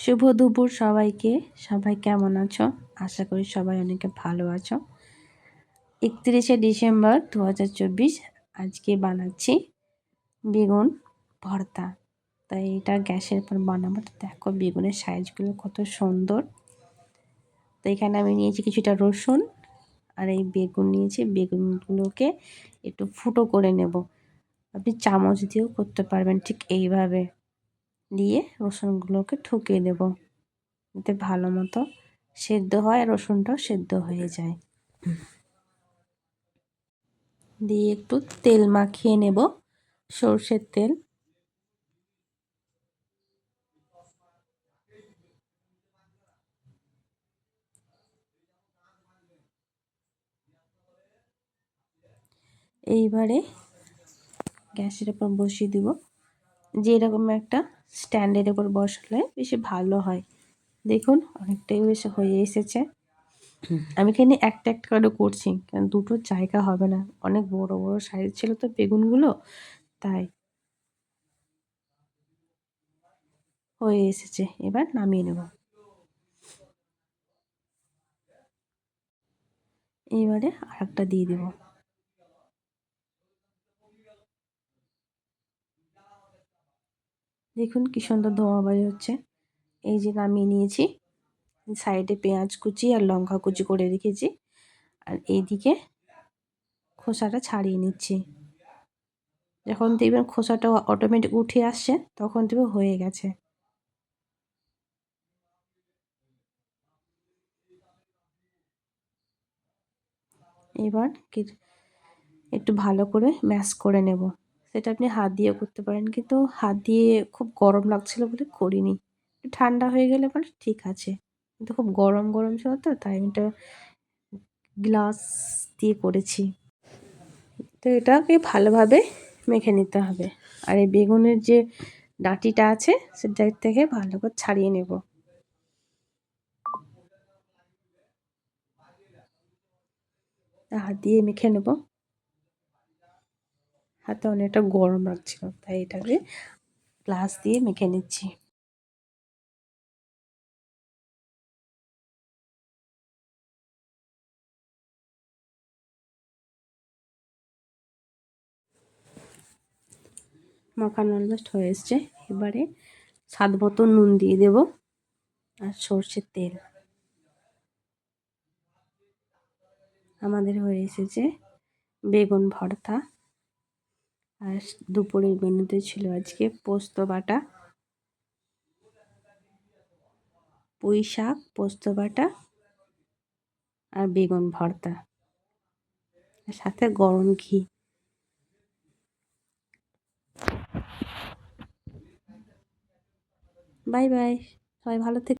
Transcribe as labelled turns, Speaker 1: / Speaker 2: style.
Speaker 1: শুভ দুপুর সবাইকে। সবাই কেমন আছো? আশা করি সবাই অনেকে ভালো আছো। একত্রিশে ডিসেম্বর দু হাজার চব্বিশ, আজকে বানাচ্ছি বেগুন ভর্তা। তাই এটা গ্যাসের উপর বানাবো। দেখো বেগুনের সাইজগুলো কত সুন্দর। তো এখানে আমি নিয়েছি কিছুটা রসুন আর এই বেগুন নিয়েছি। বেগুনগুলোকে একটু ফুটো করে নেব। আপনি চামচ দিয়েও করতে পারবেন ঠিক এইভাবে। দিয়ে রসুনগুলোকে ঠুকিয়ে দেব। এতে ভালো মতো সেদ্ধ হয় রসুনটাও সেদ্ধ হয়ে যায়। দিয়ে একটু তেল মাখিয়ে নেব, সর্ষের তেল। এইবারে গ্যাসের উপর বসিয়ে দিব। যে এরকম একটা স্ট্যান্ডের উপর বসালে বেশি ভালো হয়। দেখুন, অনেকটাই বেশি হয়ে এসেছে। আমি এখানে একটা একটা করে করছি, কারণ দুটো জায়গা হবে না। অনেক বড় বড় সাইজ ছিল তো বেগুনগুলো, তাই হয়ে এসেছে। এবার নামিয়ে নেব। এবারে আর একটা দিয়ে দেবো। দেখুন কি সুন্দর ধোঁয়া বাড়ি হচ্ছে এই যে নামিয়ে নিয়েছি। সাইডে পেঁয়াজ কুচি আর লঙ্কা কুচি করে রেখেছি। আর এইদিকে খোসাটা ছাড়িয়ে নিচ্ছি। যখন দেখবেন খোসাটা অটোমেটিক উঠে আসছে, তখন দেখবে হয়ে গেছে। এবার একটু ভালো করে ম্যাশ করে নেব। সেটা আপনি হাত দিয়েও করতে পারেন। কিন্তু হাত দিয়ে খুব গরম লাগছিল বলে করিনি। ঠান্ডা হয়ে গেলে পরে ঠিক আছে। কিন্তু খুব গরম গরম ছিল তো, তাই আমি এটা গ্লাস দিয়ে করেছি। তো এটাকে ভালোভাবে মেখে নিতে হবে। আর এই বেগুনের যে ডাঁটিটা আছে, সেটা থেকে ভালো করে ছাড়িয়ে নেব। হাত দিয়ে মেখে নেব। হাতে অনেকটা গরম লাগছিল, তাই এটাকে গ্লাস দিয়ে মেখে নিচ্ছি। মাখানো অলমোস্ট হয়ে এসছে। এবারে স্বাদ মতো নুন দিয়ে দেব আর সর্ষের তেল। আমাদের হয়ে এসেছে বেগুন ভর্তা। আর দুপুরের মেনুতে ছিল আজকে পোস্ত বাটা, পুঁই শাক, পোস্ত বাটা আর বেগুন ভর্তা সাথে গরম ঘি। বাই বাই, সবাই ভালো থেকে